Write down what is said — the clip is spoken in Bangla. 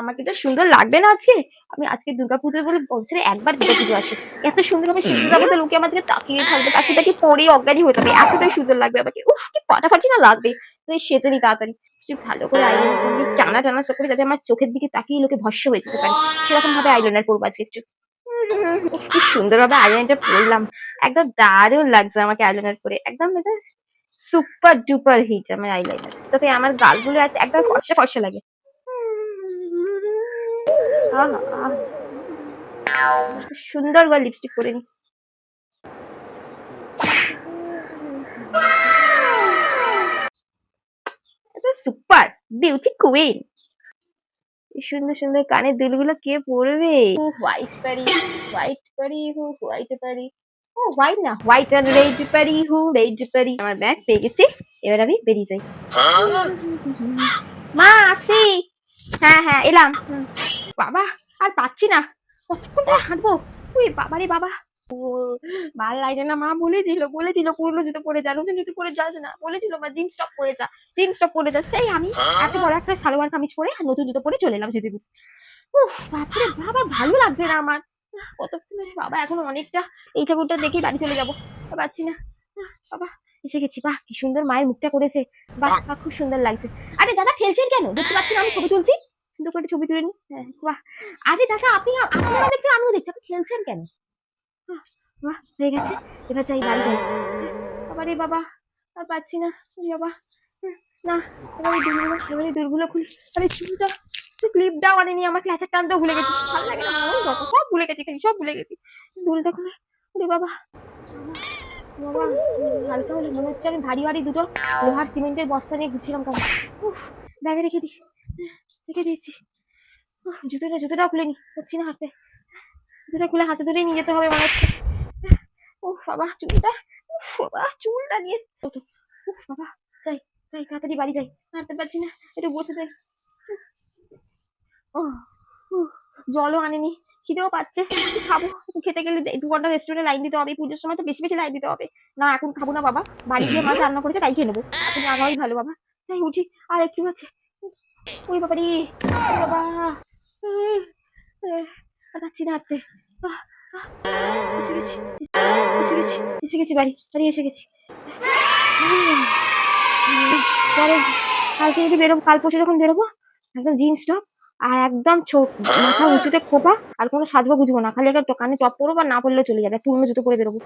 আমাকে যা সুন্দর লাগবে না আজকে আমি আজকে দুর্গাপুজো বলে বছরে একবার দুর্গাপুজো আসে। এত সুন্দর হবে সেজে যাবে তো লোকে আমাদেরকে তাকিয়ে থাকবে তাকিয়ে তাকিয়ে পরে অজ্ঞানী হয়ে যাবে এতটাই সুন্দর লাগবে আমাকে। উফ কি ফাটাফাটি না লাগবে। তো এই সেজে নি তাড়াতাড়ি। ভালো করে আইলাইনার করবি টানা টানা চোখ করে যাতে আমার চোখের দিকে তাকিয়ে লোকে ভস্য হয়ে যেতে পারে। সেরকম ভাবে আইলাইনার করব আজকে একটু। কি সুন্দর ভাবে আইলাইনারটা পরলাম। একদম দারুণ লাগছে আমাকে আইলাইনার করে একদম এটা সুপার ডুপার হিট আমার আইলাইনার সাথে আমার গালগুলো একদম ফর্সা ফর্সা লাগে। সুন্দর করে লিপস্টিক পরে নি। সুপার বিউটি কুইন সুন্দর সুন্দর কানের দুলগুলো কে পরবে? হোয়াইট পারি হোয়াইট পারি হু হোয়াইট পারি ও হোয়াইট না হোয়াইট আর রেড পারি হু রেড পারি আমার ব্যাগ পেয়ে গেছি এবার আমি বেরিয়ে যাই। মা আসি। হ্যাঁ হ্যাঁ এলাম। হুম। বাবা আর পাচ্ছি না। কতক্ষণ ধরে হাঁটবো? উই বাবা রে বাবা। ও ভালো লাগে না মা বলেছিল বলেছিল পুরনো জুতো পরে যা নতুন জুতো পরে যাস না বলেছিল মা জিন্স টপ পরে যা জিন্স টপ পরে যা। সেই আমি এত বড় একটা সালোয়ার কামিজ পরে আর নতুন জুতো পরে চলে এলাম বুঝি উফ বাপরে বাবা ভালো লাগছে না আমার। কতক্ষণ বাবা এখন অনেকটা এই ঠাকুরটা দেখেই বাড়ি চলে যাব। পাচ্ছি না। বাবা এসে গেছি বাহ কি সুন্দর মায়ের মুখটা করেছে। বাহ, খুব সুন্দর লাগছে। আরে দাদা খেলছেন কেন? দেখতে পাচ্ছি না আমি ছবি তুলছি। সুন্দর করে ছবি তুলে নি হ্যাঁ, বাহ। আরে দাদা আপনি আপনারা দেখছেন আমিও দেখছি। আপনি খেলছেন কেন? বাহ, হয়ে গেছে। এবার যাই বাড়ি যাই। বাবা রে বাবা আর পাচ্ছি না। বাবা হুম, না এবারে দুলগুলো এবারে খুলি। আরে চুলটা ক্লিপটাও আনেনি। আমার ক্লাচের টানতেও ভুলে গেছি। ভালো লাগে না। সব ভুলে গেছি সব ভুলে গেছি। দুলটা খুলে ওরে বাবা। বাবা হালকা হলে মনে হচ্ছে আমি ভারী ভারী দুটো লোহার সিমেন্টের বস্তা নিয়ে ঘুরছিলাম উফ ব্যাগে রেখে দিই। রেখে দিয়েছি। জুতোটা, জুতোটাও খুলে নি। হচ্ছি না হাতে। জুতোটা খুলে হাতে ধরেই নিয়ে যেতে হবে মনে হচ্ছে। উফ বাবা, চুলটা উফ বাবা, চুলটা নিয়ে কত। উফ বাবা, যাই যাই, তাড়াতাড়ি বাড়ি যাই। হাঁটতে পারছি না, একটু বসে যাই। ও জলও আনেনি, খিদেও পাচ্ছে। খাব? খেতে গেলে দু ঘণ্টা রেস্টুরেন্টে লাইন দিতে হবে, পুজোর সময় তো বেশি বেশি লাইন দিতে হবে। না, এখন খাব না, বাবা। বাড়ি গিয়ে মা রান্না করেছে, তাই খেয়ে নেব। এখন আগাই ভালো, বাবা। যাই, উঠি। আর একটু আছে। ওই বাবা রে বাবা। আর পাচ্ছি না এসে গেছি বাড়ি বাড়ি এসে গেছি। পরে কালকে যদি বেরোবো, কাল পরশু যখন বেরোবো, একদম জিন্স টপ আর একদম ছোট মাথা উঁচুতে খোপা, আর কোনো সাজবো বুঝব না। খালি একটা কানে টপ পরবো আর না পরলেও চলে যাবে পুরনো জুতো পরে বেরোবো।